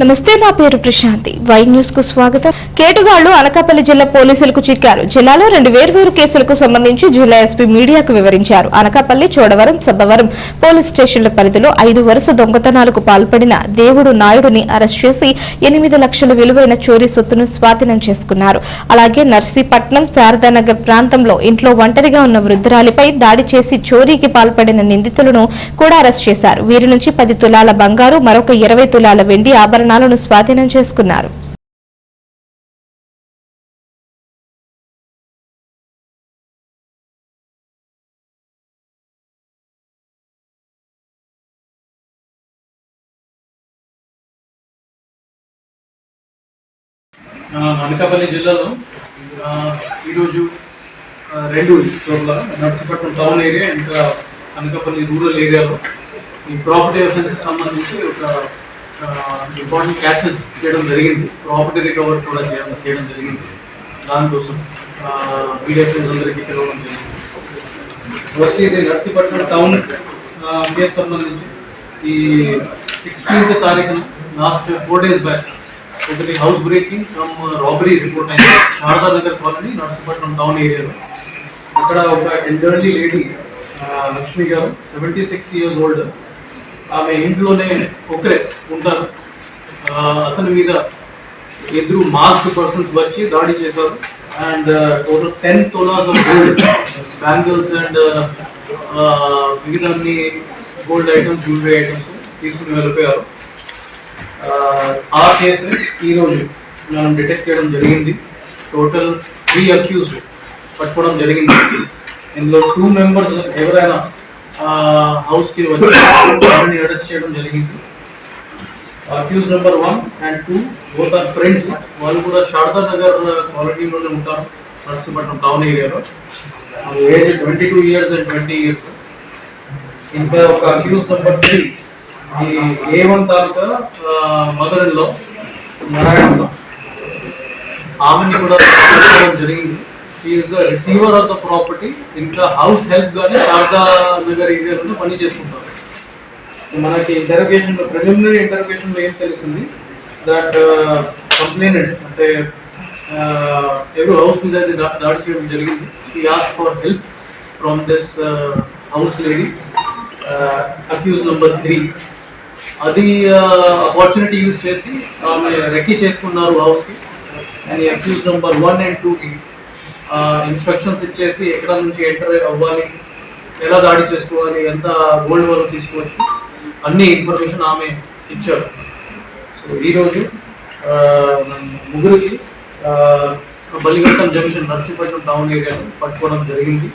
నమస్తే నా పేరు ప్రశాంతి. వై న్యూస్కు స్వాగతం. కేటుగాళ్ళు అనకాపల్లి జిల్లా పోలీసులకు చిక్కారు. జిల్లాలో రెండు వేర్వేరు కేసులకు సంబంధించి జిల్లా ఎస్పీ మీడియాకు వివరించారు. అనకాపల్లి చోడవరం సబ్బవరం పోలీస్ స్టేషన్ల పరిధిలో ఐదు వరుస దొంగతనాలకు పాల్పడిన దేవుడు నాయుడుని అరెస్ట్ చేసి ఎనిమిది లక్షల విలువైన చోరీ సొత్తును స్వాధీనం చేసుకున్నారు. అలాగే నర్సీపట్నం శారదానగర్ ప్రాంతంలో ఇంట్లో ఒంటరిగా ఉన్న వృద్ధురాలిపై దాడి చేసి చోరీకి పాల్పడిన నిందితులను కూడా అరెస్ట్ చేశారు. వీరి నుంచి పది తులాల బంగారు మరొక ఇరవై తులాల వెండి ఆభరణాలను స్వాధీనం చేసుకున్నారు. ఆ, అనకాపల్లి జిల్లాలో ఈరోజు రెండు చోట్ల నర్సీపట్నం టౌన్ ఏరియా ఇంకా అనకాపల్లి రూరల్ ఏరియాలో ఈ ప్రాపర్టీ అఫెన్స్కి సంబంధించి ఒక ఇంపార్టెంట్ క్యాచెస్ చేయడం జరిగింది. ప్రాపర్టీ రికవర్ కూడా చేయడం చేయడం జరిగింది. దానికోసం మీడియా అందరికీ పిలవడం జరిగింది. ఫస్ట్ ఇది నర్సీపట్నం టౌన్ కేసు సంబంధించి. ఈ సిక్స్టీన్త్ తారీఖున లాస్ట్ ఫోర్ డేస్ బ్యాక్ ఒకటి house breaking from robbery report అయింది. శారదా నగర్ కాలనీ నర్సీపట్నం టౌన్ ఏరియాలో అక్కడ ఒక ఎల్డర్లీ లేడీ లక్ష్మి గారు సెవెంటీ సిక్స్ ఇయర్స్ ఓల్డ్ ఆమె ఇంట్లోనే ఒకరే ఉంటారు. అతని మీద ఇద్దరు మాస్క్ పర్సన్స్ వచ్చి దాడి చేశారు. And total ten tolas of gold bangles and మిగతా అన్ని గోల్డ్ ఐటమ్స్ జ్యువెలరీ ఐటమ్స్ తీసుకుని వెళ్ళిపోయారు. ఆ, ఆ కేసు ఈరోజు మనం డిటెక్ట్ చేయడం జరిగింది. టోటల్ త్రీ అక్యూజ్ పట్టుకోవడం జరిగింది. ఇందులో టూ మెంబర్స్ ఎవరైనా హౌస్కి వచ్చి అరెస్ట్ చేయడం జరిగింది. Accused number one and two both are friends వాళ్ళు కూడా శారదా నగర్ కాలనీలోనే ఉంటారు. నర్సీపట్నం టౌన్ ఏరియాలో age twenty two years and twenty years ఇంకా ఒక అక్యూజ్ నెంబర్ త్రీ ఈ ఏ వన్ తాలూకా మదర్లో నారాయణ ఆమెని కూడా జరిగింది. Is the receiver of the property ఇంకా హౌస్ హెల్ప్ గానే శారదా నగర్ ఏరియాలో పని చేసుకుంటారు మనకి ఇంటర్వ్యూషన్లో ప్రిలిమినరీ ఇంటర్వ్యూషన్లో ఏం తెలిసింది దట్ కంప్లైనెంట్ అంటే uh, ఎవరు హౌస్ మీద అయితే దాడి చేయడం జరిగింది. ఈ as for help from this house lady accused number three అది uh, ఆపర్చునిటీ యూజ్ చేసి ఆమె రెక్కీ చేసుకున్నారు హౌస్కి and accused number one and టూకి ఇన్స్ట్రక్షన్స్ ఇచ్చేసి ఎక్కడ నుంచి ఎంటర్ అవ్వాలి ఎలా దాడి చేసుకోవాలి ఎంత గోల్డ్ వరకు తీసుకోవచ్చు అన్ని ఇన్ఫర్మేషన్ ఆమె ఇచ్చారు. సో ఈరోజు ముగ్గురికి బలిగట్టం జంక్షన్ నర్సీపట్నం టౌన్ ఏరియాలో పట్టుకోవడం జరిగింది.